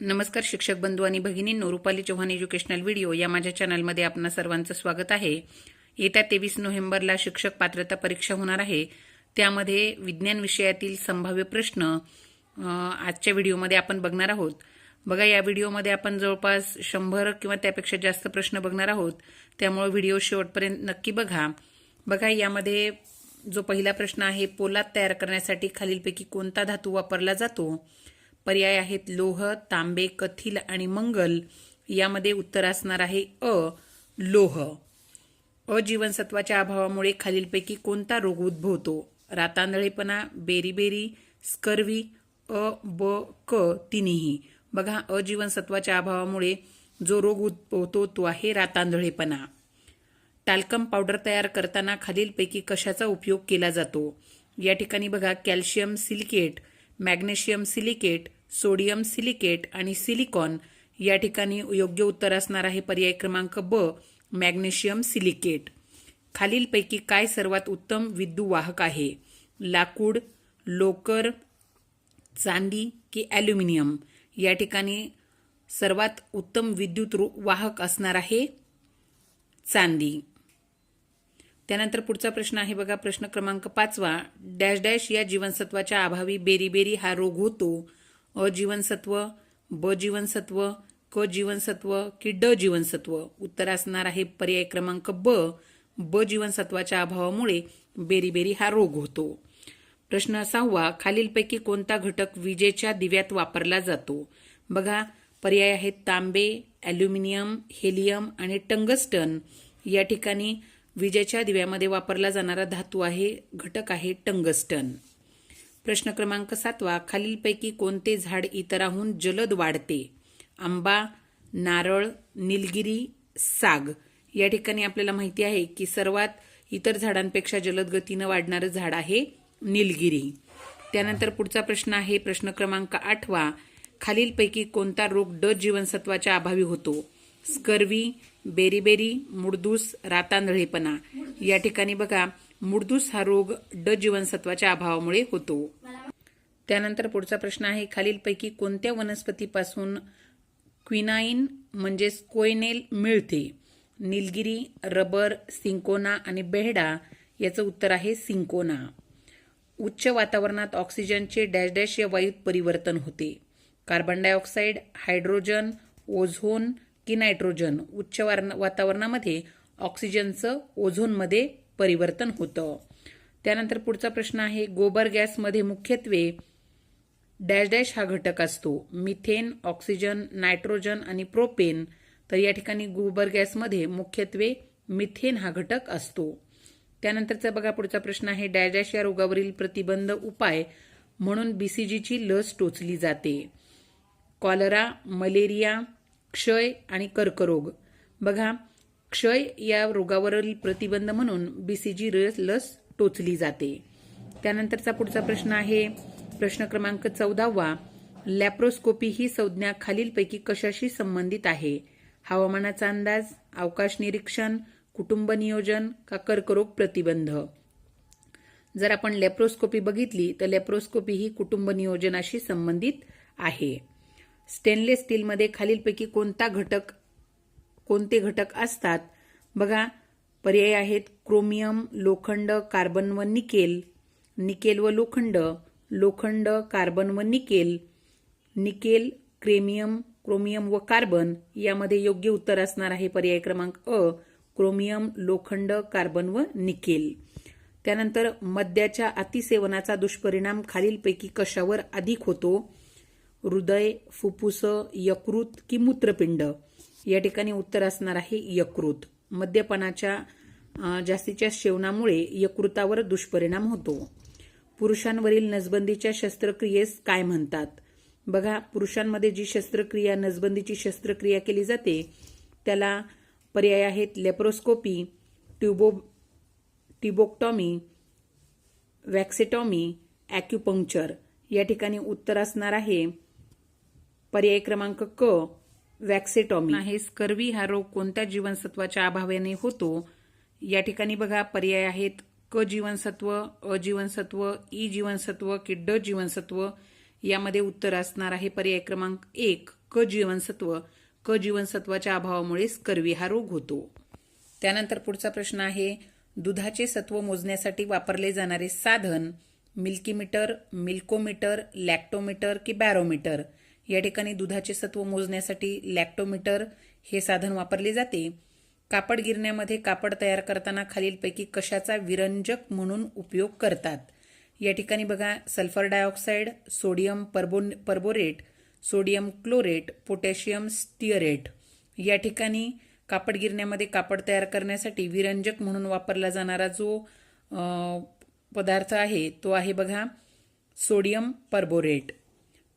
नमस्कार शिक्षक बंधू आणि भगिनींनो रुपाली चव्हाण एज्युकेशनल व्हिडिओ या माझ्या चॅनलमध्ये आपणा सर्वांचं स्वागत आहे. येत्या तेवीस नोव्हेंबरला शिक्षक पात्रता परीक्षा होणार आहे. त्यामध्ये विज्ञान विषयातील संभाव्य प्रश्न आजच्या व्हिडिओमध्ये आपण बघणार आहोत. बघा या व्हिडिओमध्ये आपण जवळपास शंभर किंवा त्यापेक्षा जास्त प्रश्न बघणार आहोत. त्यामुळे व्हिडिओ शेवटपर्यंत नक्की बघा. बघा यामध्ये जो पहिला प्रश्न आहे पोलाद तयार करण्यासाठी खालीलपैकी कोणता धातू वापरला जातो? पर्याय आहेत. लोह तांबे कथिल आणि मंगल यामध्ये उत्तर असणार आहे अ लोह. अ जीवनसत्वाच्या अभावामुळे खालीलपैकी कोणता रोग उद्भवतो? रातांधळेपणा बेरीबेरी स्कर्वी अ ब क तिन्ही. बघा अ जीवनसत्वाच्या अभावामुळे जो रोग उद्भवतो तो आहे रातांधळेपणा. टाल्कम पावडर तयार करताना खालीलपैकी कशाचा उपयोग केला जातो? या ठिकाणी बघा calcium silicate magnesium silicate sodium silicate आणि सिलिकॉन या ठिकाणी योग्य उत्तर असणार आहे पर्याय क्रमांक ब मॅग्नेशियम सिलिकेट. खालीलपैकी काय सर्वात उत्तम विद्युवाहक आहे? लाकूड लोकर चांदी की ॲल्युमिनियम? या ठिकाणी सर्वात उत्तम विद्युत वाहक असणार आहे चांदी. त्यानंतर पुढचा प्रश्न आहे बघा प्रश्न क्रमांक पाचवा. डॅश डॅश या जीवनसत्वाच्या अभावी बेरीबेरी हा रोग होतो. अ जीवनसत्व ब जीवनसत्व क जीवनसत्व की ड जीवनसत्व उत्तर असणार आहे पर्याय क्रमांक ब. ब जीवनसत्वाच्या अभावामुळे बेरीबेरी हा रोग होतो. प्रश्न सहावा खालीलपैकी कोणता घटक विजेच्या दिव्यात वापरला जातो? बघा पर्याय आहेत तांबे ॲल्युमिनियम हेलियम आणि टंगस्टन. या ठिकाणी विजेच्या दिव्यामध्ये वापरला जाणारा धातू आहे घटक आहे टंगस्टन. प्रश्न क्रमांक सातवा खालीलपैकी कोणते झाड इतराहून जलद वाढते? आंबा नारळ निलगिरी साग. या ठिकाणी आपल्याला माहिती आहे की सर्वात इतर झाडांपेक्षा जलद गतीनं वाढणारं झाड आहे निलगिरी. त्यानंतर पुढचा प्रश्न आहे प्रश्न क्रमांक आठवा खालीलपैकी कोणता रोग ड जीवनसत्वाच्या अभावी होतो? स्कर्वी बेरीबेरी मुडदूस रातांधळेपणा. या ठिकाणी बघा मुडदूस हा रोग ड जीवनसत्वाच्या अभावामुळे होतो. त्यानंतर पुढचा प्रश्न आहे खालीलपैकी कोणत्या वनस्पतीपासून क्विनाईन म्हणजेच कोयनेल मिळते? निलगिरी रबर सिंकोना आणि बेहडा याचं उत्तर आहे सिंकोना. उच्च वातावरणात ऑक्सिजनचे डॅश डॅश या वायूत परिवर्तन होते. कार्बन डायऑक्साईड हायड्रोजन ओझोन की नायट्रोजन उच्च वातावरणामध्ये ऑक्सिजनचं ओझोनमध्ये परिवर्तन होतं. त्यानंतर पुढचा प्रश्न आहे गोबर गॅसमध्ये मुख्यत्वे डॅश डॅश हा घटक असतो. मिथेन ऑक्सिजन नायट्रोजन आणि प्रोपेन. तर या ठिकाणी गोबर गॅसमध्ये मुख्यत्वे मिथेन हा घटक असतो. त्यानंतरचा बघा पुढचा प्रश्न आहे डॅश डॅश या रोगावरील प्रतिबंध उपाय म्हणून बीसीजीची लस टोचली जाते. कॉलरा मलेरिया क्षय आणि कर्करोग. बघा क्षय या रोगावरील प्रतिबंध म्हणून बीसीजी लस टोचली जाते. त्यानंतरचा पुढचा प्रश्न आहे प्रश्न क्रमांक चौदावा लॅप्रोस्कोपी ही संज्ञा खालीलपैकी कशाशी संबंधित आहे? हवामानाचा अंदाज अवकाश निरीक्षण कुटुंब नियोजन का कर्करोग प्रतिबंध? जर आपण लेप्रोस्कोपी बघितली तर लेप्रोस्कोपी ही कुटुंब नियोजनाशी संबंधित आहे. स्टेनलेस स्टीलमध्ये खालीलपैकी कोणता घटक कोणते घटक असतात? बघा पर्याय आहेत क्रोमियम लोखंड कार्बन व निकेल. निकेल व लोखंड. लोखंड कार्बन व निकेल. निकेल क्रेमियम क्रोमियम व कार्बन यामध्ये योग्य उत्तर असणार आहे पर्याय क्रमांक अ क्रोमियम लोखंड कार्बन व निकेल. त्यानंतर मद्याच्या अतिसेवनाचा दुष्परिणाम खालीलपैकी कशावर अधिक होतो? हृदय फुफ्फुस यकृत की मूत्रपिंड? या ठिकाणी उत्तर असणार आहे यकृत. मद्यपानाच्या जास्तीच्या सेवनामुळे यकृतावर दुष्परिणाम होतो. पुरुषांवरील नसबंदीच्या शस्त्रक्रियेस काय म्हणतात? बघा पुरुषांमध्ये जी शस्त्रक्रिया नसबंदीची शस्त्रक्रिया केली जाते त्याला पर्याय आहेत लेप्रोस्कोपी ट्युबो टिबोक्टॉमी वॅक्सेटॉमी ॲक्युपंक्चर. या ठिकाणी उत्तर असणार आहे पर्याय क्रमांक क वॅक्सेटॉमी आहे स्कर्वी हा रोग कोणत्या जीवनसत्वाच्या अभावाने होतो? या ठिकाणी बघा पर्याय आहेत. क जीवनसत्व अ जीवनसत्व ई जीवनसत्व की ड जीवनसत्व. यामध्ये उत्तर असणार आहे पर्याय क्रमांक एक क क जीवनसत्व. क जीवनसत्वाच्या अभावामुळे स्कर्वी हा रोग होतो. त्यानंतर पुढचा प्रश्न आहे दुधाचे सत्व मोजण्यासाठी वापरले जाणारे साधन मिल्कीमीटर मिल्कोमीटर लॅक्टोमीटर की बॅरोमीटर. या ठिकाणी दुधाचे सत्व मोजण्यासाठी लॅक्टोमीटर हे साधन वापरले जाते. कापड गिरण्यामध्ये कापड तयार करताना खालीलपैकी कशाचा विरंजक म्हणून उपयोग करतात? या ठिकाणी बघा sulphur dioxide sodium पर्बो perborate sodium chlorate potassium stearate या ठिकाणी कापड गिरण्यामध्ये कापड तयार करण्यासाठी विरंजक म्हणून वापरला जाणारा जो पदार्थ आहे तो आहे बघा सोडियम पर्बोरेट.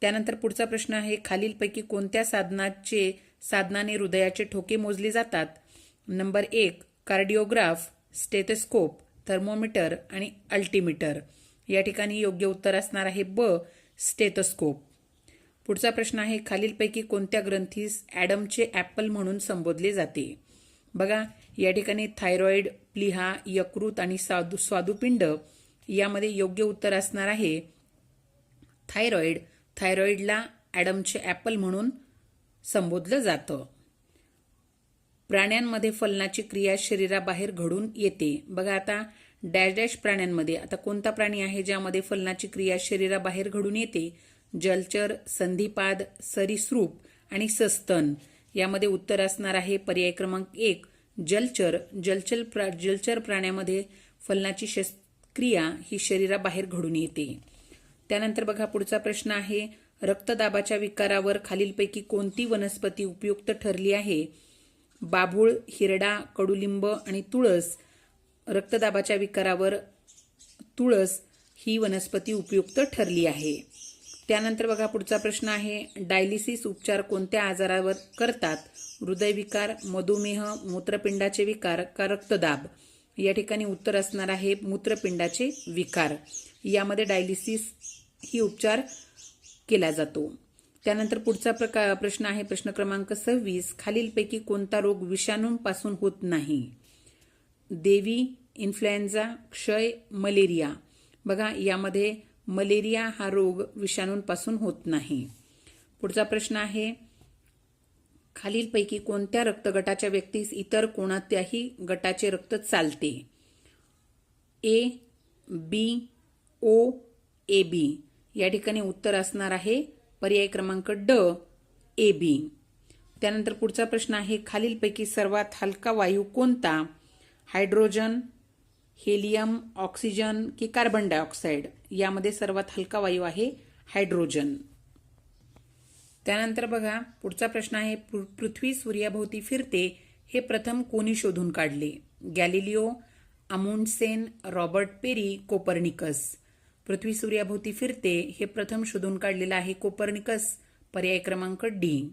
त्यानंतर पुढचा प्रश्न आहे खालीलपैकी कोणत्या साधनाचे साधनाने हृदयाचे ठोके मोजले जातात? नंबर एक कार्डिओग्राफ स्टेथोस्कोप थर्मोमीटर आणि अल्टीमीटर. या ठिकाणी योग्य उत्तर असणार आहे ब स्टेथोस्कोप. पुढचा प्रश्न आहे खालीलपैकी कोणत्या ग्रंथीस ॲडमचे ॲपल म्हणून संबोधले जाते? बघा या ठिकाणी थायरॉईड प्लिहा यकृत आणि स्वादू स्वादुपिंड यामध्ये योग्य उत्तर असणार आहे. थायरॉईड थायरॉइडला ॲडमचे ॲपल म्हणून संबोधलं जातं. प्राण्यांमध्ये फलनाची क्रिया शरीराबाहेर घडून येते. बघा आता डॅश डॅश प्राण्यांमध्ये आता कोणता प्राणी आहे ज्यामध्ये फलनाची क्रिया शरीराबाहेर घडून येते? जलचर संधिपाद सरीसृप आणि सस्तन. यामध्ये उत्तर असणार आहे पर्याय क्रमांक एक जलचर. जलचर प्रा जलचर प्राण्यामध्ये फलनाची शस क्रिया ही शरीराबाहेर घडून येते. त्यानंतर बघा पुढचा प्रश्न आहे रक्तदाबाच्या विकारावर खालीलपैकी कोणती वनस्पती उपयुक्त ठरली आहे? बाभूळ हिरडा कडुलिंब आणि तुळस. रक्तदाबाच्या विकारावर तुळस ही वनस्पती उपयुक्त ठरली आहे. त्यानंतर बघा पुढचा प्रश्न आहे डायलिसिस उपचार कोणत्या आजारावर करतात? हृदयविकार मधुमेह मूत्रपिंडाचे विकार का रक्तदाब? या ठिकाणी उत्तर असणार आहे मूत्रपिंडाचे विकार. यामध्ये डायलिसिस ही उपचार केला जातो. त्यानंतर पुढचा प्रकार प्रश्न आहे प्रश्न क्रमांक सव्वीस. खालीलपैकी कोणता रोग विषाणूंपासून होत नाही? देवी इन्फ्लुएन्झा क्षय मलेरिया. बघा यामध्ये मलेरिया हा रोग विषाणूंपासून होत नाही. पुढचा प्रश्न आहे खालीलपैकी कोणत्या रक्तगटाच्या व्यक्तीस इतर कोणत्याही गटाचे रक्त चालते? A B O A B. या ठिकाणी उत्तर असणार आहे पर्याय क्रमांक ड ए बी. त्यानंतर पुढचा प्रश्न आहे खालीलपैकी सर्वात हलका वायू कोणता? हायड्रोजन हेलियम ऑक्सिजन की कार्बन डायऑक्साईड यामध्ये सर्वात हलका वायू आहे हायड्रोजन. त्यानंतर बघा पुढचा प्रश्न आहे पृ- पृथ्वी सूर्याभोवती फिरते हे प्रथम कोणी शोधून काढले? Galileo Amundsen Robert Peary Copernicus. पृथ्वी सूर्याभोवती फिरते हे प्रथम शोधून काढलेलं आहे कोपर्निकस पर्याय क्रमांक डी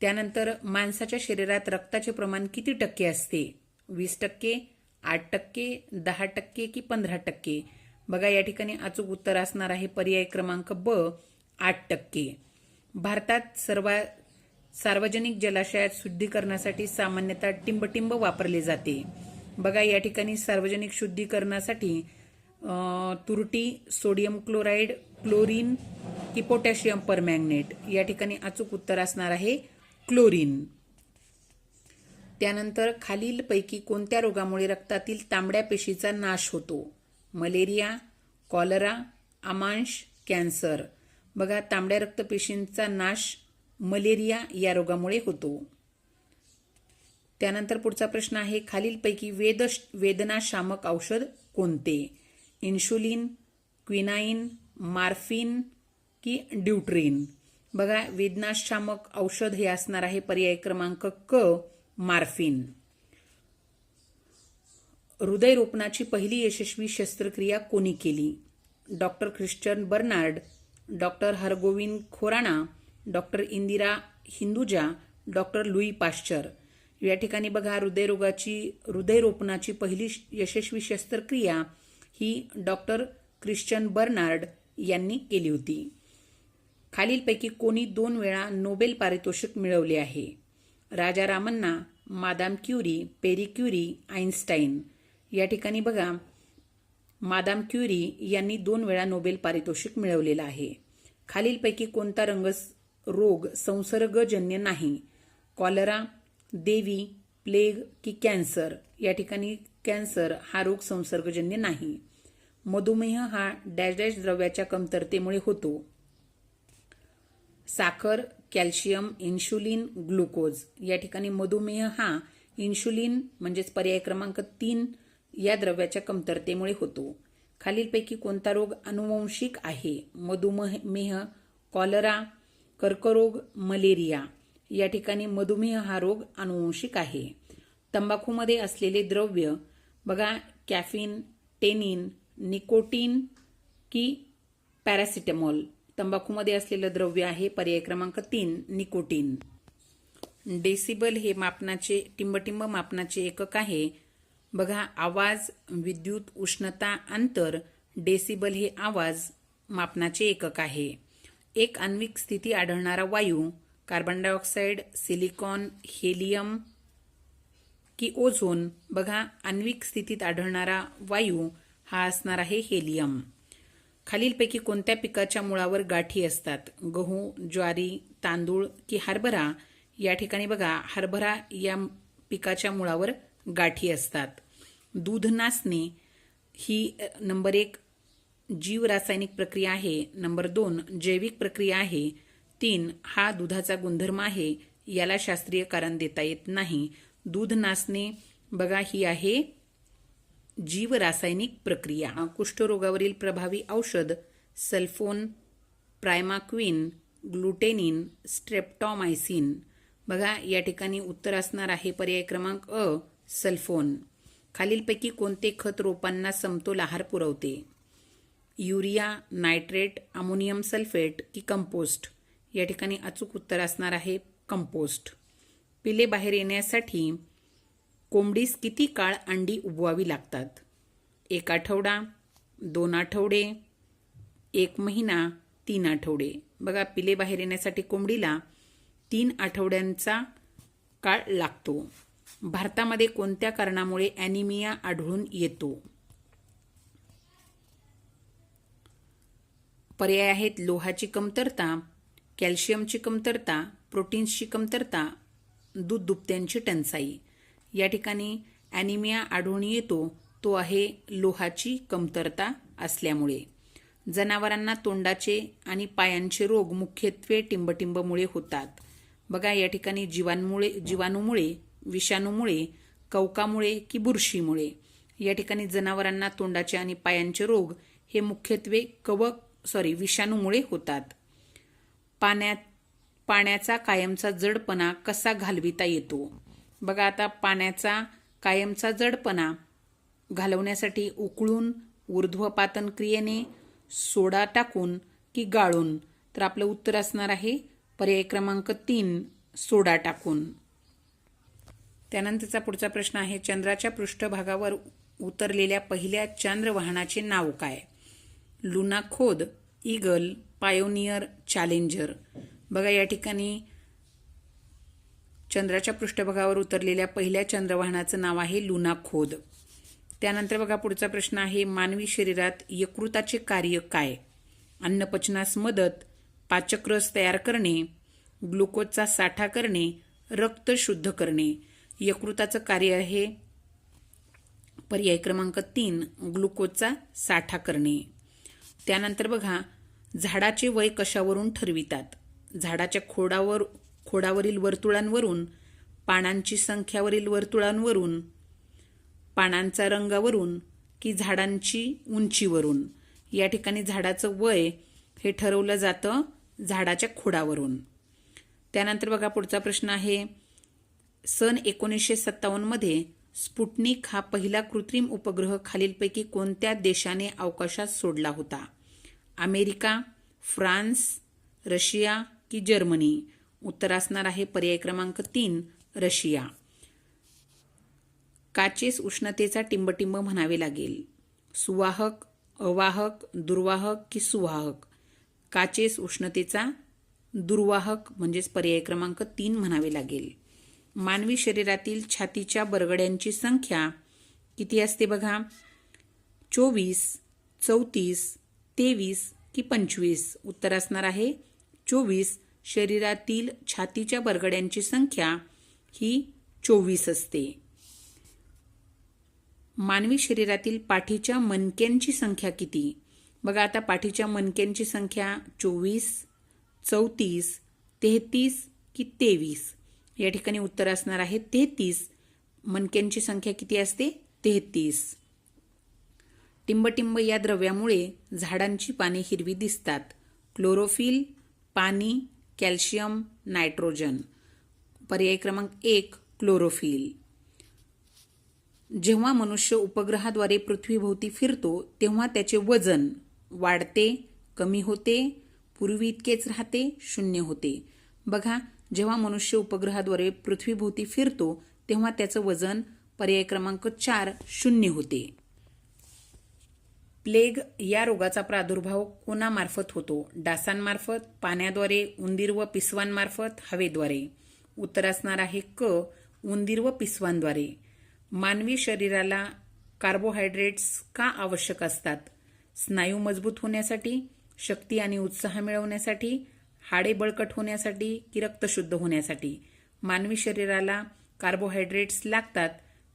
त्यानंतर माणसाच्या शरीरात रक्ताचे प्रमाण किती टक्के असते? वीस टक्के आठ टक्के दहा टक्के की पंधरा टक्के? बघा या ठिकाणी अचूक उत्तर असणार आहे पर्याय क्रमांक ब आठ टक्के. भारतात सर्व सार्वजनिक जलाशयात शुद्धीकरणासाठी सामान्यतः टिंबटिंब वापरले जाते. बघा या ठिकाणी सार्वजनिक शुद्धीकरणासाठी तुरटी सोडियम क्लोराईड क्लोरीन की पोटॅशियम परमॅग्नेट. या ठिकाणी अचूक उत्तर असणार आहे क्लोरीन. त्यानंतर खालीलपैकी कोणत्या रोगामुळे रक्तातील तांबड्या पेशीचा नाश होतो? मलेरिया कॉलरा आमांश कॅन्सर. बघा तांबड्या रक्तपेशींचा नाश मलेरिया या रोगामुळे होतो. त्यानंतर पुढचा प्रश्न आहे खालीलपैकी वेद वेदनाशामक औषध कोणते? इन्शुलिन क्विनाईन मार्फिन की ड्युट्रीन. बघा वेदनाशामक औषध हे असणार आहे पर्याय क्रमांक क मार्फिन. हृदयरोपणाची पहिली यशस्वी शस्त्रक्रिया कोणी केली? Doctor Christian Barnard doctor Hargobind Khorana doctor Indira Hinduja doctor Louis Pasteur. या ठिकाणी बघा हृदयरोगाची हृदयरोपणाची पहिली यशस्वी शस्त्रक्रिया ही डॉक्टर ख्रिश्चन बर्नार्ड यांनी केली होती. खालीलपैकी कोणी दोन वेळा नोबेल पारितोषिक मिळवले आहे. Raja Ramanna madame Curie Pierre Curie Einstein या ठिकाणी बघा मादाम क्युरी यांनी दोन वेळा नोबेल पारितोषिक मिळवलेलं आहे. खालीलपैकी कोणता रंग रोग संसर्गजन्य नाही. कॉलरा देवी प्लेग की कॅन्सर या ठिकाणी कॅन्सर हा रोग संसर्गजन्य नाही. मधुमेह हा डॅश डॅश द्रव्याच्या कमतरतेमुळे होतो. साखर कॅल्शियम इन्शुलिन ग्लुकोज या ठिकाणी मधुमेह हा इन्शुलिन म्हणजेच पर्याय क्रमांक तीन या द्रव्याच्या कमतरतेमुळे होतो. खालीलपैकी कोणता रोग अनुवंशिक आहे? मधुमेह कॉलरा कर्करोग मलेरिया या ठिकाणी मधुमेह हा रोग अनुवंशिक आहे. तंबाखूमध्ये असलेले द्रव्य बघा कॅफिन टेनिन निकोटीन की पॅरासिटेमॉल. तंबाखूमध्ये असलेलं द्रव्य आहे पर्याय क्रमांक तीन निकोटीन. डेसिबल हे मापनाचे टिंबटिंब मापनाचे एकक आहे. बघा आवाज विद्युत उष्णता अंतर डेसिबल हे आवाज मापनाचे एकक आहे. एक आण्विक स्थिती आढळणारा वायू कार्बन डायऑक्साईड सिलिकॉन हेलियम की ओझोन बघा आण्विक स्थितीत आढळणारा वायू हा असणार आहे हेलियम. खालीलपैकी कोणत्या पिकाच्या मुळावर गाठी असतात? गहू ज्वारी तांदूळ की हरभरा? या ठिकाणी बघा हरभरा या पिकाच्या मुळावर गाठी असतात. दूध नाचणे ही नंबर एक जीव रासायनिक प्रक्रिया आहे. नंबर दोन जैविक प्रक्रिया आहे. तीन हा दुधाचा गुणधर्म आहे. याला शास्त्रीय कारण देता येत नाही. दूध नासणे बघा ही आहे जीव रासायनिक प्रक्रिया कुष्ठरोगावरील प्रभावी औषध सल्फोन प्रायमाक्विन ग्लुटेनिन स्ट्रेप्टॉमायसिन. बघा या ठिकाणी उत्तर असणार आहे पर्याय क्रमांक अ सल्फोन. खालीलपैकी कोणते खत रोपांना समतोल आहार पुरवते? युरिया नायट्रेट अमोनियम सल्फेट की कंपोस्ट. या ठिकाणी अचूक उत्तर असणार आहे कंपोस्ट. पिले बाहेर येण्यासाठी कोंबडीस किती काळ अंडी उबवावी लागतात? एक आठवडा दोन आठवडे एक महिना तीन आठवडे. बघा पिले बाहेर येण्यासाठी कोंबडीला तीन आठवड्यांचा काळ लागतो. भारतामध्ये कोणत्या कारणामुळे ॲनिमिया आढळून येतो? पर्याय आहेत लोहाची कमतरता कॅल्शियमची कमतरता प्रोटीन्सची कमतरता दूध दुपत्यांची टंचाई. या ठिकाणी ॲनिमिया आढळून येतो तो आहे लोहाची कमतरता असल्यामुळे. जनावरांना तोंडाचे आणि पायांचे रोग मुख्यत्वे टिंबटिंबमुळे होतात. बघा या ठिकाणी जीवांमुळे जीवाणूमुळे विषाणूमुळे कवकामुळे की बुरशीमुळे. या ठिकाणी जनावरांना तोंडाचे आणि पायांचे रोग हे मुख्यत्वे कवक सॉरी विषाणूमुळे होतात. पाण्यात पाण्याचा कायमचा जडपणा कसा घालविता येतो? बघा आता पाण्याचा कायमचा जडपणा घालवण्यासाठी उकळून ऊर्ध्वपातन क्रियेने सोडा टाकून की गाळून. तर आपलं उत्तर असणार आहे पर्याय क्रमांक तीन सोडा टाकून. त्यानंतरचा पुढचा प्रश्न आहे चंद्राच्या पृष्ठभागावर उतरलेल्या पहिल्या चांद्रवाहनाचे नाव काय? लुना खोद ईगल पायोनियर चॅलेंजर. बघा या ठिकाणी चंद्राच्या पृष्ठभागावर उतरलेल्या पहिल्या चंद्रवाहनाचं नाव आहे लुना खोद. त्यानंतर बघा पुढचा प्रश्न आहे मानवी शरीरात यकृताचे कार्य काय? अन्नपचनास मदत पाचकरस तयार करणे ग्लुकोजचा साठा करणे रक्त शुद्ध करणे. यकृताचं कार्य आहे पर्याय क्रमांक तीन ग्लुकोजचा साठा करणे. त्यानंतर बघा झाडाचे वय कशावरून ठरवितात? झाडाच्या खोडावर खोडावरील वर्तुळांवरून पानांची संख्यावरील वर्तुळांवरून पानांचा रंगावरून की झाडांची उंचीवरून. या ठिकाणी झाडाचं वय हे ठरवलं जातं झाडाच्या खोडावरून. त्यानंतर बघा पुढचा प्रश्न आहे. सन एकोणीसशे सत्तावन्नमध्ये स्पुटनिक हा पहिला कृत्रिम उपग्रह खालीलपैकी कोणत्या देशाने अवकाशात सोडला होता? अमेरिका फ्रान्स रशिया की जर्मनी. उत्तर असणार आहे पर्याय क्रमांक तीन रशिया. काचेस उष्णतेचा टिंबटिंब म्हणावे लागेल. सुवाहक अवाहक दुर्वाहक की सुवाहक? काचेस उष्णतेचा दुर्वाहक म्हणजेच पर्याय क्रमांक तीन म्हणावे लागेल. मानवी शरीरातील छातीच्या बरगड्यांची संख्या किती असते बघा? चोवीस चौतीस तेवीस की पंचवीस. उत्तर असणार आहे चोवीस शरीरातील छातीच्या बरगड्यांची संख्या ही चोवीस असते. मानवी शरीरातील पाठीच्या मनक्यांची संख्या किती? बघा आता पाठीच्या मनक्यांची संख्या चोवीस चौतीस तेहतीस की तेवीस. या ठिकाणी उत्तर असणार आहे तेहतीस. मनक्यांची संख्या किती असते? तेहतीस. टिंबटिंब या द्रव्यामुळे झाडांची पाने हिरवी दिसतात. क्लोरोफिल पाणी कॅल्शियम नायट्रोजन. पर्याय क्रमांक एक क्लोरोफिल. जेव्हा मनुष्य उपग्रहाद्वारे पृथ्वीभोवती फिरतो तेव्हा त्याचे वजन वाढते कमी होते पूर्वी इतकेच राहते शून्य होते. बघा जेव्हा मनुष्य उपग्रहाद्वारे पृथ्वीभोवती फिरतो तेव्हा त्याचं वजन पर्याय क्रमांक चार शून्य होते. प्लेग या रोगाचा प्रादुर्भाव कोणामार्फत होतो? डासांमार्फत पाण्याद्वारे उंदीर व पिसवांमार्फत हवेद्वारे. उत्तर असणार आहे क उंदीर व पिसवांद्वारे. मानवी शरीराला कार्बोहायड्रेट्स का आवश्यक असतात? स्नायू मजबूत होण्यासाठी शक्ती आणि उत्साह मिळवण्यासाठी हाडे बळकट होण्यासाठी की रक्त शुद्ध होण्यासाठी? मानवी शरीराला कार्बोहायड्रेट्स लागतात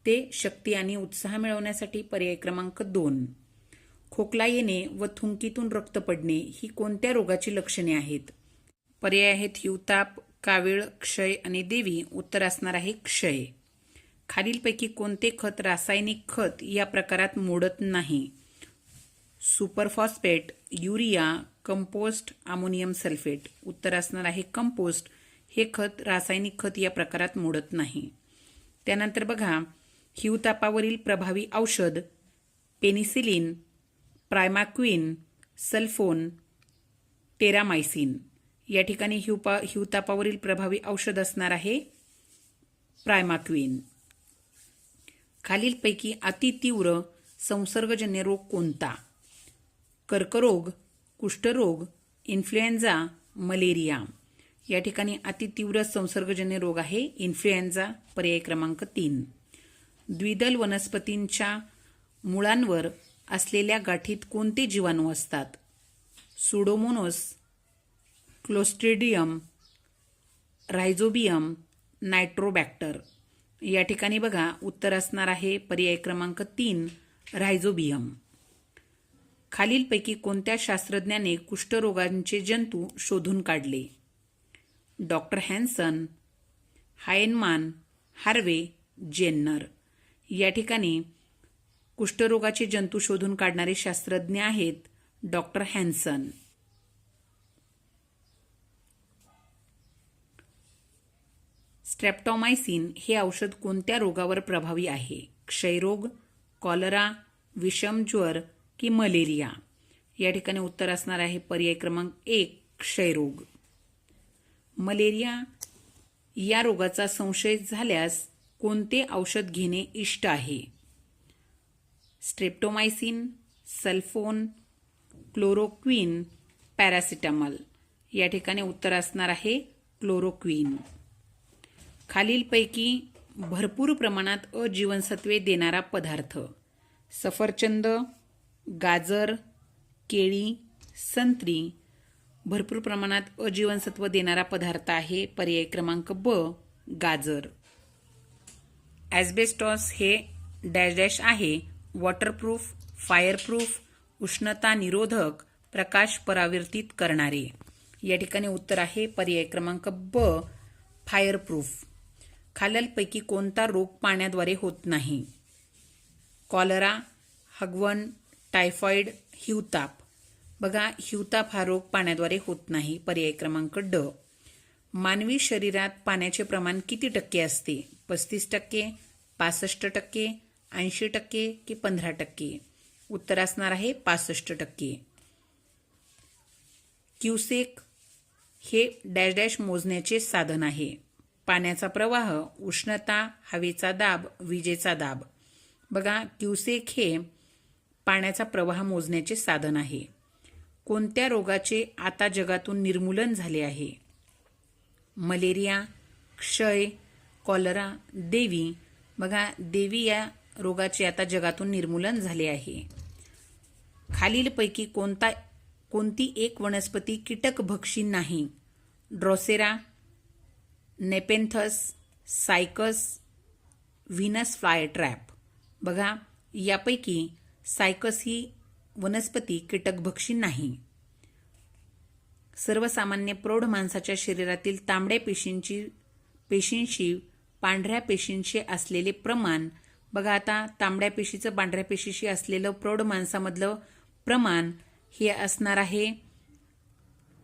ते शक्ती आणि उत्साह मिळवण्यासाठी पर्याय क्रमांक दोन. खोकला येणे व थुंकीतून रक्त पडणे ही कोणत्या रोगाची लक्षणे आहेत? पर्याय आहेत हिवताप कावीळ क्षय आणि देवी. उत्तर असणार आहे क्षय. खालीलपैकी कोणते खत रासायनिक खत या प्रकारात मोडत नाही? Superphosphate urea compost ammonium sulphate. उत्तर असणार आहे कंपोस्ट. हे खत रासायनिक खत या प्रकारात मोडत नाही. त्यानंतर बघा हिवतापावरील प्रभावी औषध पेनिसिलिन प्रायमाक्विन सल्फोन टेरामायसिन. या ठिकाणी हिवपा हिवतापावरील प्रभावी औषध असणार आहे प्रायमाक्विन. खालीलपैकी अतितीव्र संसर्गजन्य रोग कोणता? कर्करोग कुष्ठरोग इन्फ्लुएन्झा मलेरिया. या ठिकाणी अतितीव्र संसर्गजन्य रोग आहे इन्फ्लुएन्झा पर्याय क्रमांक तीन. द्विदल वनस्पतींच्या मुळांवर असलेल्या गाठीत कोणते जीवाणू असतात? Pseudomonas clostridium rhizobium nitrobacter. या ठिकाणी बघा उत्तर असणार आहे पर्याय क्रमांक तीन रायझोबियम. खालीलपैकी कोणत्या शास्त्रज्ञाने कुष्ठरोगांचे जंतू शोधून काढले? Doctor Hansen Hahnemann Harvey Jenner. या ठिकाणी कुष्ठरोगाचे जंतू शोधून काढणारे शास्त्रज्ञ आहेत डॉक्टर हॅन्सन. स्ट्रॅप्टॉमायसिन हे औषध कोणत्या रोगावर प्रभावी आहे? क्षयरोग कॉलरा विषमज्वर की मलेरिया? या ठिकाणी उत्तर असणार आहे पर्याय क्रमांक एक क्षयरोग. मलेरिया या रोगाचा संशय झाल्यास कोणते औषध घेणे इष्ट आहे? Streptomycin sulphone chloroquine paracetamol. या ठिकाणी उत्तर असणार आहे क्लोरोक्विन. खालीलपैकी भरपूर प्रमाणात अजीवनसत्वे देणारा पदार्थ. सफरचंद गाजर केळी संत्री. भरपूर प्रमाणात अजीवनसत्व देणारा पदार्थ आहे पर्याय क्रमांक ब गाजर. ॲस्बेस्टॉस हे डॅश डॅश आहे. वॉटरप्रूफ फायरप्रूफ उष्णता निरोधक प्रकाश परावर्तित करणारे. या ठिकाणी उत्तर आहे पर्याय क्रमांक ब फायरप्रूफ खाललपैकी कोणता रोग पाण्याद्वारे होत नाही? कॉलरा हगवण टायफॉइड हिवताप. बघा हिवताप हा रोग पाण्याद्वारे होत नाही पर्याय क्रमांक ड. मानवी शरीरात पाण्याचे प्रमाण किती टक्के असते? पस्तीस टक्के पासष्ट टक्के ऐंशी टक्के की पंधरा टक्के? उत्तर असणार आहे पासष्ट टक्के. क्युसेक हे डॅश डॅश मोजण्याचे साधन आहे. पाण्याचा प्रवाह उष्णता हवेचा दाब विजेचा दाब. बघा क्युसेक हे पाण्याचा प्रवाह मोजण्याचे साधन आहे. कोणत्या रोगाचे आता जगातून निर्मूलन झाले आहे? मलेरिया क्षय कॉलरा देवी. बघा देवी या रोगाचे आता जगातून निर्मूलन झाले आहे. खालीलपैकी कोणता कोणती एक वनस्पती कीटकभक्षी नाही? Drosera Nepenthes Cycas Venus fly trap. बघा यापैकी सायकस ही वनस्पती कीटकभक्षी नाही. सर्वसामान्य प्रौढ माणसाच्या शरीरातील तांबड्या पेशींची पेशींशी पांढऱ्या पेशींशी असलेले प्रमाण बघा आता तांबड्या पेशीचं पांढऱ्या पेशीशी असलेलं प्रौढ माणसामधलं प्रमाण हे असणार आहे.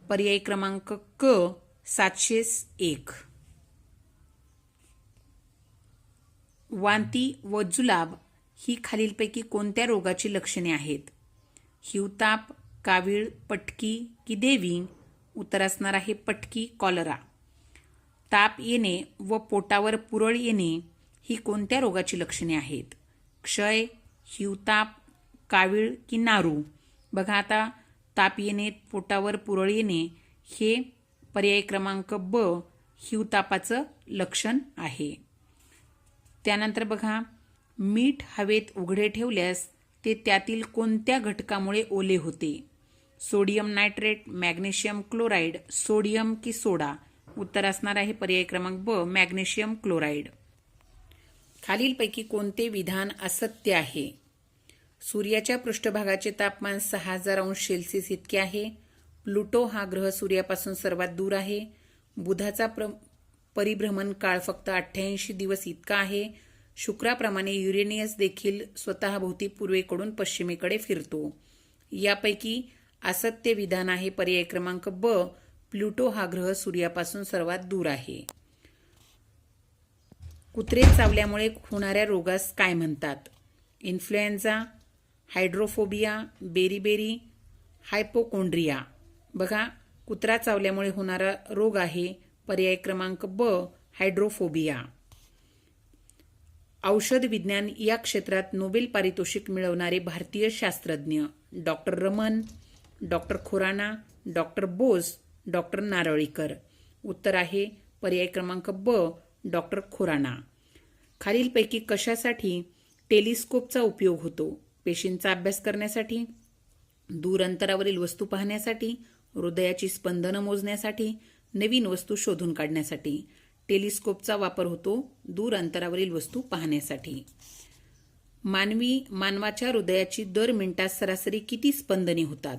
पर्याय क्रमांक क सातशे एक. वांती व जुलाब ही खालीलपैकी कोणत्या रोगाची लक्षणे आहेत? हिवताप कावीळ पटकी की देवी? उत्तर असणार आहे पटकी कॉलरा. ताप येणे व पोटावर पुरळ येणे ही कोणत्या रोगाची लक्षणे आहेत? क्षय हिवताप कावीळ की नारू? बघा आता ताप येणे पोटावर पुरळ येणे हे पर्याय क्रमांक ब हिवतापाचं लक्षण आहे. त्यानंतर बघा मीठ हवेत उघडे ठेवल्यास ते त्यातील कोणत्या घटकामुळे ओले होते? Sodium nitrate magnesium chloride sodium की सोडा? उत्तर असणार आहे पर्याय क्रमांक ब मॅग्नेशियम क्लोराईड. खालीलपैकी कोणते विधान असत्य आहे? सूर्याच्या पृष्ठभागाचे तापमान सहा हजार अंश सेल्सिअस इतके आहे. प्लुटो हा ग्रह सूर्यापासून सर्वात दूर आहे. बुधाचा प्र परिभ्रमण काळ फक्त अठ्ठ्याऐंशी दिवस इतका आहे. शुक्राप्रमाणे युरेनियस देखील स्वतःभोवती पूर्वेकडून पश्चिमेकडे फिरतो. यापैकी असत्य विधान आहे पर्याय क्रमांक ब. प्लुटो हा ग्रह सूर्यापासून सर्वात दूर आहे. कुत्रे चावल्यामुळे होणाऱ्या रोगास काय म्हणतात? Influenza hydrophobia beriberi hypochondria. बघा कुत्रा चावल्यामुळे होणारा रोग आहे पर्याय क्रमांक ब हायड्रोफोबिया. औषध विज्ञान या क्षेत्रात नोबेल पारितोषिक मिळवणारे भारतीय शास्त्रज्ञ doctor Raman doctor Khurana doctor Bose doctor Narlikar. उत्तर आहे पर्याय क्रमांक ब डॉक्टर खुराना. खालीलपैकी कशासाठी टेलिस्कोपचा उपयोग होतो? पेशींचा अभ्यास करण्यासाठी दूर अंतरावरील वस्तू पाहण्यासाठी हृदयाची स्पंदनं मोजण्यासाठी नवीन वस्तू शोधून काढण्यासाठी. टेलिस्कोपचा वापर होतो दूर अंतरावरील वस्तू पाहण्यासाठी. मानवी मानवाच्या हृदयाची दर मिनिटात सरासरी किती स्पंदने होतात?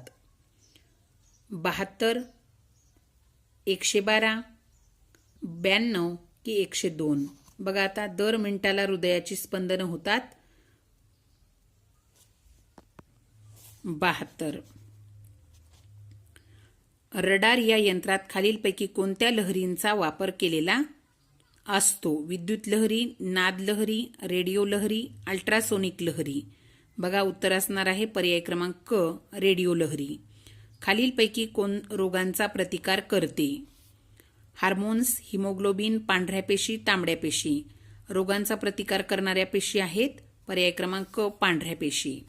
बहात्तर एकशे बारा ब्याण्णव की एकशे दोन? बघा आता दर मिनिटाला हृदयाची स्पंदनं होतात. बहात्तर. रडार या यंत्रात खालीलपैकी कोणत्या लहरींचा वापर केलेला असतो? विद्युत लहरी नाद लहरी रेडिओ लहरी अल्ट्रासोनिक लहरी. बघा उत्तर असणार आहे पर्याय क्रमांक क रेडिओ लहरी. खालीलपैकी कोण रोगांचा प्रतिकार करते? हार्मोन्स हिमोग्लोबिन पांढऱ्या पेशी तांबड्या पेशी. रोगांचा प्रतिकार करणाऱ्या पेशी आहेत. पर्याय क्रमांक पांढऱ्या पेशी.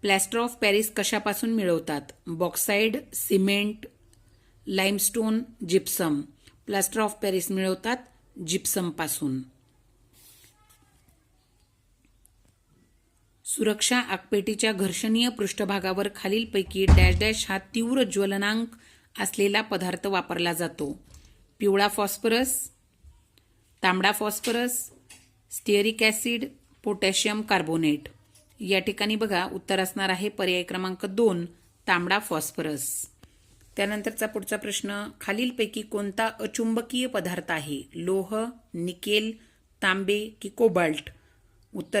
प्लॅस्टर ऑफ पॅरिस कशापासून मिळवतात? Bauxite cement limestone gypsum. Plaster of Paris मिळवतात जिप्समपासून. सुरक्षा आगपेटीच्या घर्षणीय पृष्ठभागावर खालीलपैकी डॅश डॅश हा तीव्र ज्वलनांक असलेला पदार्थ वापरला जातो. पिवळा फॉस्फरस तांबडा phosphorus stearic acid potassium carbonate. या ठिकाणी बघा उत्तर असणार आहे पर्याय क्रमांक दोन तांबडा फॉस्फरस. त्यानंतरचा पुढचा प्रश्न खालीलपैकी कोणता अचुंबकीय पदार्थ आहे? लोह निकेल तांबे की कोबाल्ट? उत्तर